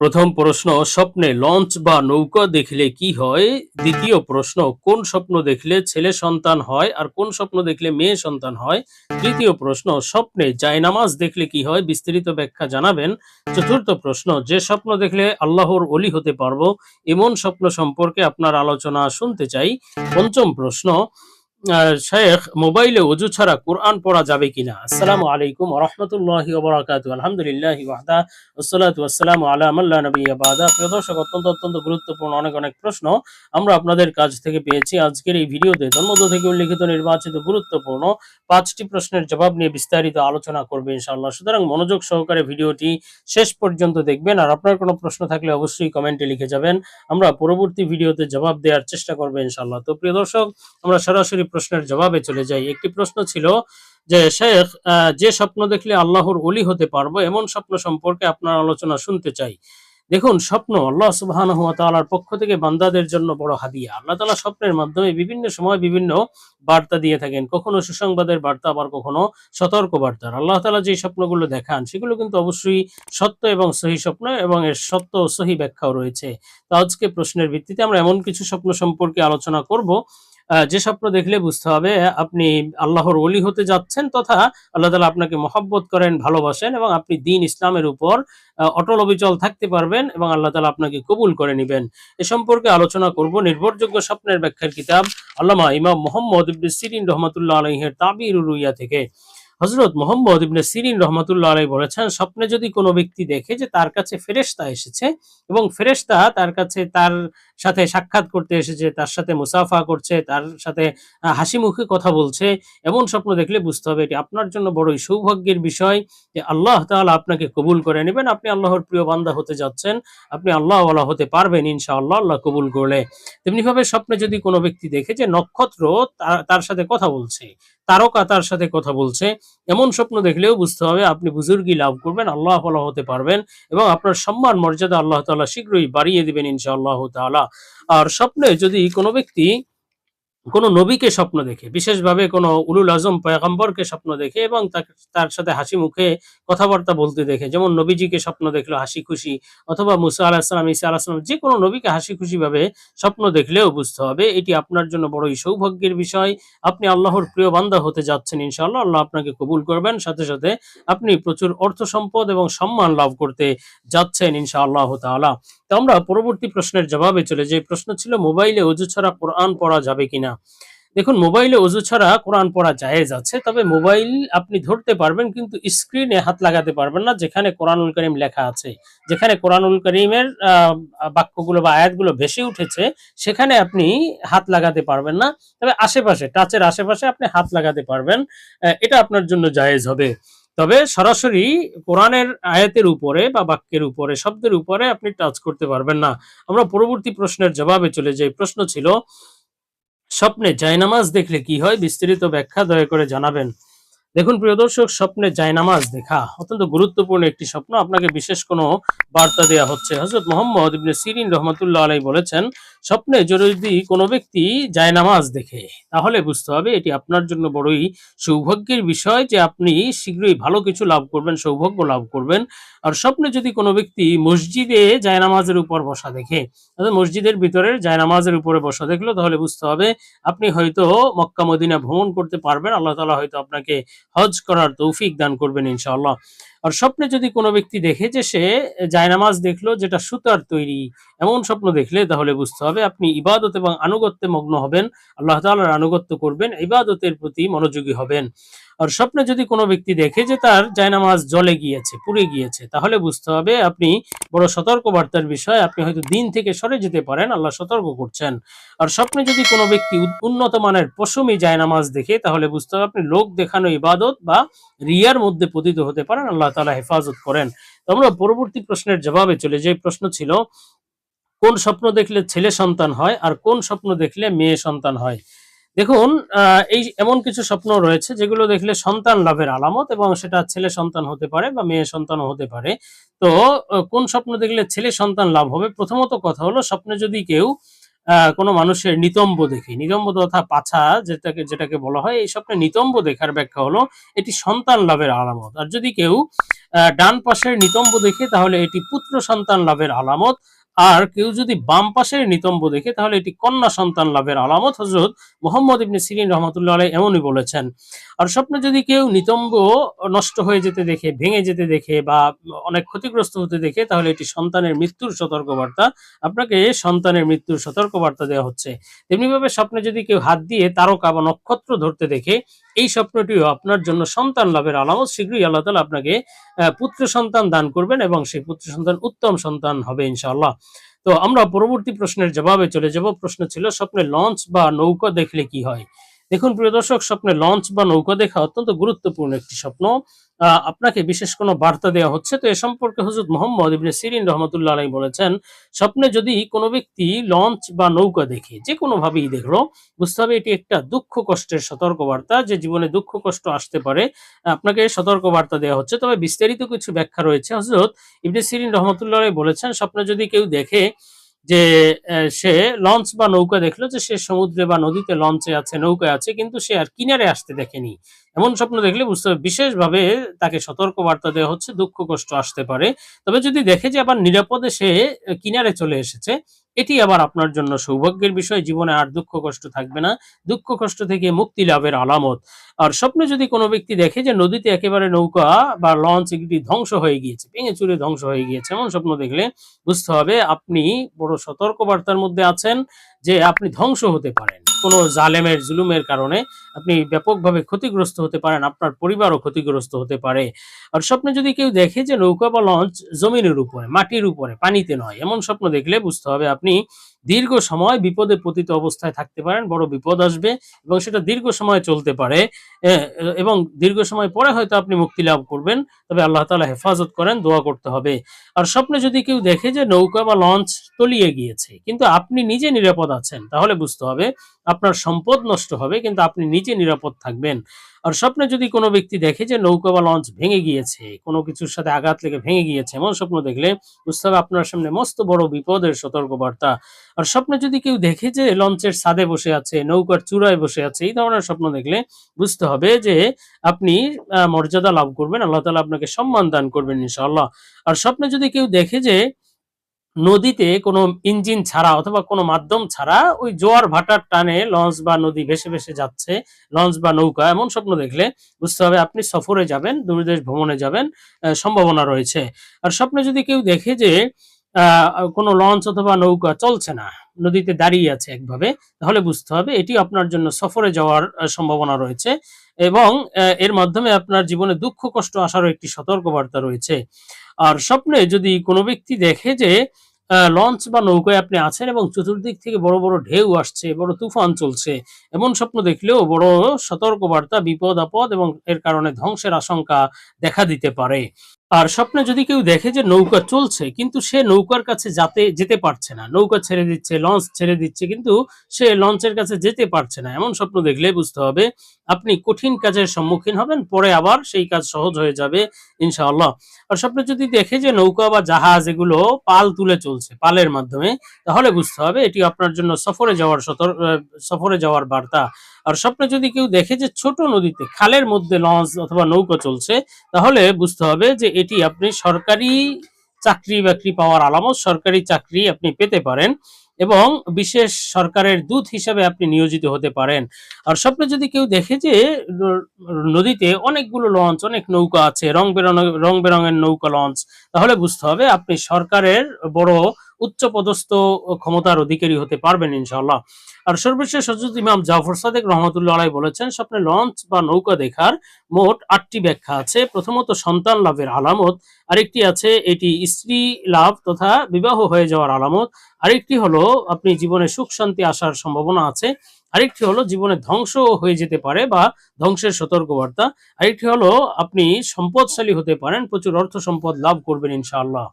প্রথম প্রশ্ন, স্বপ্নে লঞ্চ বা নৌকা দেখলে কি হয়? দ্বিতীয় প্রশ্ন, কোন স্বপ্ন দেখলে ছেলে সন্তান হয় আর কোন স্বপ্ন দেখলে মেয়ে সন্তান হয়? তৃতীয় প্রশ্ন, স্বপ্নে জায়নামাজ দেখলে কি হয়? বিস্তারিত ব্যাখ্যা জানাবেন। চতুর্থ প্রশ্ন, যে স্বপ্ন দেখলে আল্লাহর অলি হতে পারব? এমন স্বপ্ন সম্পর্কে আপনার আলোচনা শুনতে চাই। পঞ্চম প্রশ্ন শেখ মোবাইলে অজু ছাড়া কোরআন পড়া যাবে কিনা? আসসালামু আলাইকুম রহমতুল্লাহি ওবরাকাতু আলহামদুলিল্লাহ ওয়াহদা। আলা নবিয়া বাদা। প্রিয় দর্শক অত্যন্ত অত্যন্ত গুরুত্বপূর্ণ অনেক অনেক প্রশ্ন আমরা আপনাদের কাছ থেকে পেয়েছি। আজকের এই ভিডিওতে তন্মধ্য থেকে উল্লিখিত নির্বাচিত গুরুত্বপূর্ণ পাঁচটি প্রশ্নের জবাব নিয়ে বিস্তারিত আলোচনা করবে ইনশাআল্লাহ। সুতরাং মনোযোগ সহকারে ভিডিওটি শেষ পর্যন্ত দেখবেন। আর আপনার কোনো প্রশ্ন থাকলে অবশ্যই কমেন্টে লিখে যাবেন। আমরা পরবর্তী ভিডিওতে জবাব দেওয়ার চেষ্টা করব ইনশাআল্লাহ। তো প্রিয় দর্শক আমরা সরাসরি প্রশ্নের জবাবে চলে যাই। একটি প্রশ্ন ছিল যে, শেখ যে স্বপ্ন দেখলে আল্লাহর অলি হতে পারব, এমন স্বপ্ন সম্পর্কে আপনার আলোচনা শুনতে চাই। দেখুন, স্বপ্ন আল্লাহ সুবহানাহু ওয়া তাআলার পক্ষ থেকে বান্দাদের জন্য বড় হাদিয়া। আল্লাহ তাআলা স্বপ্নের মাধ্যমে বিভিন্ন সময় বিভিন্ন বার্তা দিয়ে থাকেন। কখনো সুসংবাদের বার্তা, আবার কখনো সতর্ক বার্তা আল্লাহ তাআলা যে স্বপ্নগুলো দেখান, সেগুলো কিন্তু অবশ্যই সত্য এবং সহি স্বপ্ন এবং এর সত্য ও সহি ব্যাখ্যাও রয়েছে। তা আজকে প্রশ্নের ভিত্তিতে আমরা এমন কিছু স্বপ্ন সম্পর্কে আলোচনা করব যে স্বপ্ন দেখলে বুঝতে হবে, আপনি আল্লাহর ওলি হতে যাচ্ছেন তথা আল্লাহ তালা আপনাকে মহব্বত করেন, ভালোবাসেন এবং আপনি দিন ইসলামের উপর অটল অবিচল থাকতে পারবেন এবং আল্লাহ তালা আপনাকে কবুল করে নেবেন। এ সম্পর্কে আলোচনা করব নির্ভরযোগ্য স্বপ্নের ব্যাখ্যার কিতাব আল্লামা ইমাম মোহাম্মদ ইবনে সিরিন রহমতুল্লাহ আলহের তাবির রুইয়া থেকে। হজরত মোহাম্মদ ইবনে সিরিন রহমতুল্লাহ আলাই বলেছেন, স্বপ্নে যদি কোনো ব্যক্তি দেখে যে তার কাছে ফেরেশতা এসেছে এবং ফেরেশতা তার কাছে তার সাথে সাক্ষাৎ করতে এসেছে, তার সাথে মুসাফা করছে, তার সাথে হাসি মুখে কথা বলছে, এমন স্বপ্ন দেখলে বুঝতে হবে এটি আপনার জন্য বড়ই সৌভাগ্যের বিষয় যে আল্লাহ তাআলা আপনাকে কবুল করে নেবেন, আপনি আল্লাহর প্রিয় বান্দা হতে যাচ্ছেন, আপনি আল্লাহ ওয়ালা হতে পারবেন, ইনশাআল্লাহ আল্লাহ কবুল করলে। তেমনি ভাবে স্বপ্নে যদি কোনো ব্যক্তি দেখে যে নক্ষত্র তার- সাথে কথা বলছে, তারকা তার সাথে কথা বলছে, এমন স্বপ্ন দেখলেও বুঝতে হবে আপনি বুজুর্গি লাভ করবেন আল্লাহ হতে পারবেন এবং আপনার সম্মান মর্যাদা আল্লাহ তাআলা শীঘ্রই বাড়িয়ে দিবেন, ইনশাআল্লাহ তাআলা। আর স্বপ্নে যদি কোনো ব্যক্তি কোনো নবীকে স্বপ্ন দেখে, বিশেষভাবে কোনো উলুল আজম পয়গম্বরকে স্বপ্ন দেখে এবং তার সাথে হাসি মুখে কথাবার্তা বলতে দেখে, যেমন নবীজিকে স্বপ্ন দেখল হাসি খুশি অথবা মুসা আলাহিসাম ইসা আলাহিসাম যে কোনো নবীকে হাসি খুশি ভাবে স্বপ্ন দেখলেও বুঝতে হবে, এটি আপনার জন্য বড়ই সৌভাগ্যের বিষয়। আপনি আল্লাহর প্রিয় বান্দা হতে যাচ্ছেন ইনশাআল্লাহ, আল্লাহ আপনাকে কবুল করবেন। সাথে সাথে আপনি প্রচুর অর্থ সম্পদ এবং সম্মান লাভ করতে যাচ্ছেন ইনশাআল্লাহ তাআলা। তো আমরা পরবর্তী প্রশ্নের জবাবে চলে যে প্রশ্ন ছিল, মোবাইলে অজু ছাড়া কোরআন পড়া যাবে কিনা? দেখুন, মোবাইলে অজু ছাড়া কোরআন পড়া জায়েজ আছে, তবে মোবাইল আপনি ধরতে পারবেন, কিন্তু স্ক্রিনে হাত লাগাতে পারবেন না, যেখানে কোরআনুল করিম লেখা আছে। যেখানে কোরআনুল করিমের বাক্যগুলো বা আয়াতগুলো ভেসে উঠেছে, সেখানে আপনি হাত লাগাতে পারবেন না। তবে আশেপাশে টাচের আশেপাশে আপনি হাত লাগাতে পারবেন। এটা আপনার জন্য জায়েজ হবে। তবে সরাসরি কোরআনের আয়াতের উপরে বা বাক্যের উপরে, শব্দের উপরে আপনি টাচ করতে পারবেন না। আমরা পরবর্তী প্রশ্নের জবাবে চলে যাই। প্রশ্ন ছিল, স্বপ্নে জায়নামাজ দেখলে কি হয়? বিস্তারিত ব্যাখ্যা দয়া করে জানাবেন। দেখুন, প্রিয় দর্শক, স্বপ্নে জায়নামাজ দেখা অত্যন্ত গুরুত্বপূর্ণ একটি স্বপ্ন। আপনাকে বিশেষ কোনো বার্তা দেয়া হচ্ছে। হজরত মোহাম্মদ ইবনে সিরিন রহমতুল্লাহ আলাই বলেছেন, স্বপ্নে যদি কোনো ব্যক্তি জায়নামাজ দেখে, তাহলে বুঝতে হবে এটি আপনার জন্য বড়ই সৌভাগ্যের বিষয় যে আপনি শীঘ্রই ভালো কিছু লাভ করবেন, সৌভাগ্য লাভ করবেন। আর স্বপ্নে যদি কোনো ব্যক্তি মসজিদে জায়নামাজের উপর বসা দেখে, অর্থাৎ মসজিদের ভিতরে জায়নামাজের উপরে বসা দেখল, তাহলে বুঝতে হবে আপনি হয়তো মক্কা মদিনা ভ্রমণ করতে পারবেন। আল্লাহ তালা হয়তো আপনাকে হজ করার তৌফিক দান করবেন ইনশাআল্লাহ। আর স্বপ্নে যদি কোনো ব্যক্তি দেখে যে সে জায়নামাজ দেখল, যেটা সুতার তৈরি, এমন স্বপ্ন দেখলে তাহলে বুঝতে হবে আপনি ইবাদত এবং আনুগত্যে মগ্ন হবেন, আল্লাহ তাল্লাহার আনুগত্য করবেন, ইবাদতের প্রতি মনোযোগী হবেন। আর স্বপ্নে যদি কোনো ব্যক্তি দেখে যে তার জায়নামাজ জলে গিয়েছে, পুড়ে গিয়েছে, তাহলে বুঝতে হবে আপনি বড় সতর্ক বিষয়। আপনি হয়তো দিন থেকে সরে যেতে পারেন, আল্লাহ সতর্ক করছেন। আর স্বপ্নে যদি কোনো ব্যক্তি উন্নত মানের পশমি জায়নামাজ দেখে, তাহলে বুঝতে হবে আপনি লোক দেখানো ইবাদত বা রিয়ার মধ্যে পতিত হতে পারেন, আল্লাহ তাআলা হেফাজত করেন। আমরা পরবর্তী প্রশ্নের জবাবে চলে যে প্রশ্ন ছিল, কোন স্বপ্ন দেখলে ছেলে সন্তান হয় আর কোন স্বপ্ন দেখলে মেয়ে সন্তান হয়? দেখুন এই এমন কিছু স্বপ্ন রয়েছে যেগুলো দেখলে সন্তান লাভের আলামত এবং সেটা ছেলে সন্তান হতে পারে বা মেয়ে সন্তানও হতে পারে। তো কোন স্বপ্ন দেখলে ছেলে সন্তান লাভ হবে? প্রথমত কথা হলো, স্বপ্নে যদি কেউ কোনো মানুষের নিতম্ব দেখে, নিতম্ব তথা পাছা যেটাকে যেটাকে বলা হয়, এই স্বপ্নে নিতম্ব দেখার ব্যাখ্যা হলো, এটি সন্তান লাভের আলামত। আর যদি কেউ ডান পাশের নিতম্ব দেখে, তাহলে এটি পুত্র সন্তান লাভের আলামত। আর কেউ যদি বাম পাশের নিতম্ব দেখে, তাহলে এটি কন্যা সন্তান লাভের আলামত। হজরত মোহাম্মদ ইবনে সিরিন রহমতুল্লাহ আলাই এমনই বলেছেন, আর স্বপ্নে যদি কেউ নিতম্ব নষ্ট হয়ে যেতে দেখে, ভেঙে যেতে দেখে বা অনেক ক্ষতিগ্রস্ত হতে দেখে, তাহলে এটি সন্তানের মৃত্যুর সতর্কবার্তা। আপনাকে সন্তানের মৃত্যুর সতর্কবার্তা দেওয়া হচ্ছে। তেমনিভাবে স্বপ্নে যদি কেউ হাত দিয়ে তারকা বা নক্ষত্র ধরতে দেখে এই স্বপ্নটিও আপনার জন্য সন্তান লাভের আলামত। শীঘ্রই আল্লাহ তালা আপনাকে পুত্র সন্তান দান করবেন এবং সেই পুত্র সন্তান উত্তম সন্তান হবে ইনশাআল্লাহ। তো আমরা পরবর্তী প্রশ্নের জবাবে চলে যাব। প্রশ্ন ছিল স্বপ্নে লঞ্চ বা নৌকা দেখলে কি হয়? দেখুন, প্রিয় দর্শক, স্বপ্নে লঞ্চ বা নৌকা দেখা অত্যন্ত গুরুত্বপূর্ণ একটি স্বপ্ন। আপনাকে বিশেষ কোনো বার্তা দেওয়া হচ্ছে তো এ সম্পর্কে হজরত মোহাম্মদ ইবনে সিরিন রহমতুল্লাহ আলাই বলেছেন, স্বপ্নে যদি কোনো ব্যক্তি লঞ্চ বা নৌকা দেখে, যে কোনো ভাবেই দেখল, বুঝতে হবে এটি একটা দুঃখ কষ্টের সতর্কবার্তা, যে জীবনে দুঃখ কষ্ট আসতে পারে, আপনাকে সতর্কবার্তা দেওয়া হচ্ছে। তবে বিস্তারিত কিছু ব্যাখ্যা রয়েছে। হজরত ইবনে সিরিন রহমতুল্লাহ আলাই বলেছেন, স্বপ্নে যদি কেউ দেখে যে সে লঞ্চ বা নৌকা দেখল যে সে সমুদ্রে বা নদীতে লঞ্চে আছে, নৌকায় আছে, কিন্তু সে আর কিনারে আসতে দেখেনি। এমন স্বপ্ন দেখলে বুঝতে হবে, বিশেষভাবে তাকে সতর্ক বার্তা দেওয়া হচ্ছে, দুঃখ কষ্ট আসতে পারে। তবে যদি দেখে যে আবার নিরাপদে সে কিনারে চলে এসেছে এটি আবার আপনার জন্য সৌভাগ্যের বিষয়। জীবনে আর দুঃখ কষ্ট থাকবে না। দুঃখ কষ্ট থেকে মুক্তি লাভের আলামত। আর স্বপ্নে যদি কোনো ব্যক্তি দেখে যে নদীতে একেবারে নৌকা বা লঞ্চ এগুলি ধ্বংস হয়ে গিয়েছে, ভেঙে চুরে ধ্বংস হয়ে গিয়েছে, এমন স্বপ্ন দেখলে বুঝতে হবে আপনি বড় সতর্কবার্তার মধ্যে আছেন যে আপনি ধ্বংস হতে পারেন। কোনো জালেমের, জুলুমের কারণে আপনি ব্যাপকভাবে ক্ষতিগ্রস্ত হতে পারেন, আপনার পরিবারও ক্ষতিগ্রস্ত হতে পারে। আর স্বপ্নে যদি কেউ দেখে যে নৌকা বা লঞ্চ জমিনের উপরে, মাটির উপরে, পানিতে নয়, এমন স্বপ্ন দেখলে বুঝতে হবে আপনি দীর্ঘ সময় বিপদে পতিত অবস্থায় থাকতে পারেন, বড় বিপদ আসবে এবং সেটা দীর্ঘ সময় চলতে পারে। এবং দীর্ঘ সময় পরে হয়তো আপনি মুক্তি লাভ করবেন, তবে আল্লাহ তাআলা হেফাজত করেন, দোয়া করতে হবে। আর স্বপ্নে যদি কেউ দেখে যে নৌকা বা লঞ্চ তলিয়ে গিয়েছে, কিন্তু আপনি নিজে নিরাপদ আছেন, তাহলে বুঝতে হবে আপনার সম্পদ নষ্ট হবে, কিন্তু আপনি নিজে নিরাপদ থাকবেন। আর স্বপ্নে যদি কোনো ব্যক্তি দেখে যে নৌকা বা লঞ্চ ভেঙে গিয়েছে, কোনো কিছুর সাথে আঘাত লেগে ভেঙে গিয়েছে, এমন স্বপ্ন দেখলে বুঝতে হবে আপনার সামনে মস্ত বড় বিপদের সতর্কবার্তা। আর স্বপ্নে যদি কেউ দেখে যে লঞ্চের ছাদে বসে আছে, নৌকার চূড়ায় বসে আছে, এই ধরনের স্বপ্ন দেখলে বুঝতে হবে যে আপনি মর্যাদা লাভ করবেন, আল্লাহ তাআলা আপনাকে সম্মান দান করবেন ইনশাআল্লাহ। আর স্বপ্নে যদি কেউ দেখে যে নদীতে কোনো ইঞ্জিন ছাড়া অথবা কোনো মাধ্যম ছাড়া ওই জোয়ার ভাটার টানে লঞ্চ বা নদী ভেসে ভেসে যাচ্ছে, লঞ্চ বা নৌকা, এমন স্বপ্ন দেখলে বুঝতে হবে আপনি সফরে যাবেন, দূরদেশ ভ্রমণে যাবেন সম্ভাবনা রয়েছে। আর স্বপ্নে যদি কেউ দেখে যে কোনো লঞ্চ অথবা নৌকা চলছে না, নদীতে দাঁড়িয়ে আছে একভাবে, তাহলে বুঝতে হবে এটি আপনার জন্য সফরে যাওয়ার সম্ভাবনা রয়েছে এবং এর মাধ্যমে আপনার জীবনে দুঃখ, কষ্ট আসারও একটি সতর্কবার্তা রয়েছে। আর স্বপ্নে যদি কোনো ব্যক্তি দেখে যে লঞ্চ বা নৌকায় আপনি আছেন এবং চতুর্দিক থেকে বড় বড় ঢেউ আসছে, বড় তুফান চলছে, এমন স্বপ্ন দেখলেও বড় সতর্কবার্তা, বিপদ, আপদ এবং এর কারণে ধ্বংসের আশঙ্কা দেখা দিতে পারে। আর স্বপ্নে যদি কেউ দেখে যে নৌকা চলছে, কিন্তু সে নৌকার কাছে যাতে, যেতে পারছে না। নৌকা ছেড়ে দিচ্ছে, লঞ্চ ছেড়ে দিচ্ছে, কিন্তু সে লঞ্চের কাছে যেতে পারছে না। এমন স্বপ্ন দেখলে বুঝতে হবে, আপনি কঠিন কাজের সম্মুখীন হবেন, পরে আবার সেই কাজ সহজ হয়ে যাবে, ইনশাআল্লাহ। আর স্বপ্নে যদি দেখে যে নৌকা বা জাহাজ এগুলো পাল তুলে চলছে, পালের মাধ্যমে, তাহলে বুঝতে হবে এটি আপনার জন্য সফরে যাওয়ার সতর সফরে যাওয়ার বার্তা। আর স্বপ্নে যদি কেউ দেখে যে ছোট নদীতে খালের মধ্যে লঞ্চ অথবা নৌকা চলছে, তাহলে বুঝতে হবে যে এটি আপনি সরকারি চাকরি বাকরি পাওয়ার আলামত, সরকারি চাকরি আপনি পেতে পারেন এবং বিশেষ সরকারের দূত হিসাবে আপনি নিয়োজিত হতে পারেন। আর স্বপ্নে যদি কেউ দেখে যে নদীতে অনেকগুলো লঞ্চ, অনেক নৌকা আছে, রং বেরঙের রং বেরঙের নৌকা লঞ্চ, তাহলে বুঝতে হবে আপনি সরকারের বড় উচ্চ পদস্থ ক্ষমতার অধিকারী হতে পারবেন ইনশাআল্লাহ। আর সর্বশেষ হজরত ইমাম জাফর সাদেক রহমতুল্লাহ আলাই বলেছেন, স্বপ্নে লঞ্চ বা নৌকা দেখার মোট আটটি ব্যাখ্যা আছে। প্রথমত, সন্তান লাভের আলামত। আরেকটি আছে, এটি স্ত্রী লাভ তথা বিবাহ হয়ে যাওয়ার আলামত। আরেকটি হলো, আপনি জীবনে সুখ শান্তি আসার সম্ভাবনা আছে। আরেকটি হলো, জীবনে ধ্বংস হয়ে যেতে পারে বা ধ্বংসের সতর্কবার্তা। আরেকটি হলো, আপনি সম্পদশালী হতে পারেন, প্রচুর অর্থ সম্পদ লাভ করবেন ইনশাআল্লাহ।